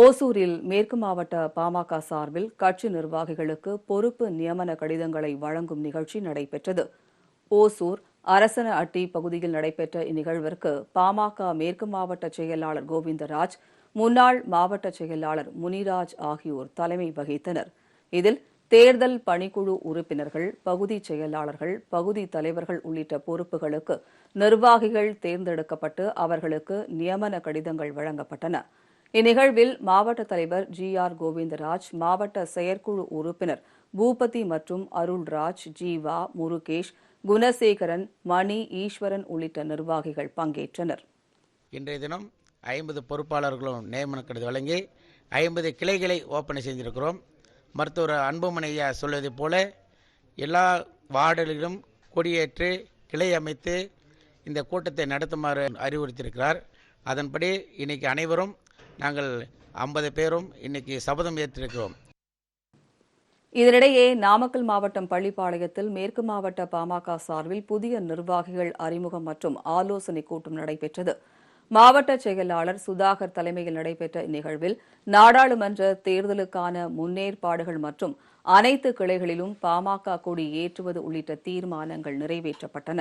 ஓசூரில் மேற்கு மாவட்ட பாமக சார்பில் கட்சி நிர்வாகிகளுக்கு பொறுப்பு நியமன கடிதங்களை வழங்கும் நிகழ்ச்சி நடைபெற்றது. ஓசூர் அரசன அட்டி பகுதியில் நடைபெற்ற இந்நிகழ்விற்கு பாமக மேற்கு மாவட்ட செயலாளர் கோவிந்தராஜ் முன்னாள் மாவட்ட செயலாளர் முனிராஜ் ஆகியோர் தலைமை வகித்தனர். இதில் தேர்தல் பணிக்குழு உறுப்பினர்கள் பகுதி செயலாளர்கள் பகுதி தலைவர்கள் உள்ளிட்ட பொறுப்புகளுக்கு நிர்வாகிகள் தேர்ந்தெடுக்கப்பட்டு அவர்களுக்கு நியமன கடிதங்கள் வழங்கப்பட்டன. இந்நிகழ்வில் மாவட்ட தலைவர் ஜி ஆர் கோவிந்தராஜ் மாவட்ட செயற்குழு உறுப்பினர் பூபதி மற்றும் அருள்ராஜ் ஜீவா முருகேஷ் குணசேகரன் மணி ஈஸ்வரன் உள்ளிட்ட நிர்வாகிகள் பங்கேற்றனர். இன்றைய தினம் ஐம்பது பொறுப்பாளர்களும் நியமன கடிதம் வழங்கி ஐம்பது கிளைகளை ஓப்பனை செய்திருக்கிறோம். மருத்துவர் அன்புமணி சொல்வது போல எல்லா வார்டுகளிலும் கொடியேற்று கிளை அமைத்து இந்த கூட்டத்தை நடத்துமாறு அறிவுறுத்தியிருக்கிறார். அதன்படி இன்னைக்கு அனைவரும் நாங்கள் ஐம்பது பேரும் இன்னைக்கு சபதம் ஏற்றிருக்கிறோம். இதனிடையே நாமக்கல் மாவட்டம் பள்ளிப்பாளையத்தில் மேற்கு மாவட்ட பாமக சார்பில் புதிய நிர்வாகிகள் அறிமுகம் மற்றும் ஆலோசனை கூட்டம் நடைபெற்றது. மாவட்ட செயலாளர் சுதாகர் தலைமையில் நடைபெற்ற இந்நிகழ்வில் நாடாளுமன்ற தேர்தலுக்கான முன்னேற்பாடுகள் மற்றும் அனைத்து கிளைகளிலும் பாமக கொடி ஏற்றுவது உள்ளிட்ட தீர்மானங்கள் நிறைவேற்றப்பட்டன.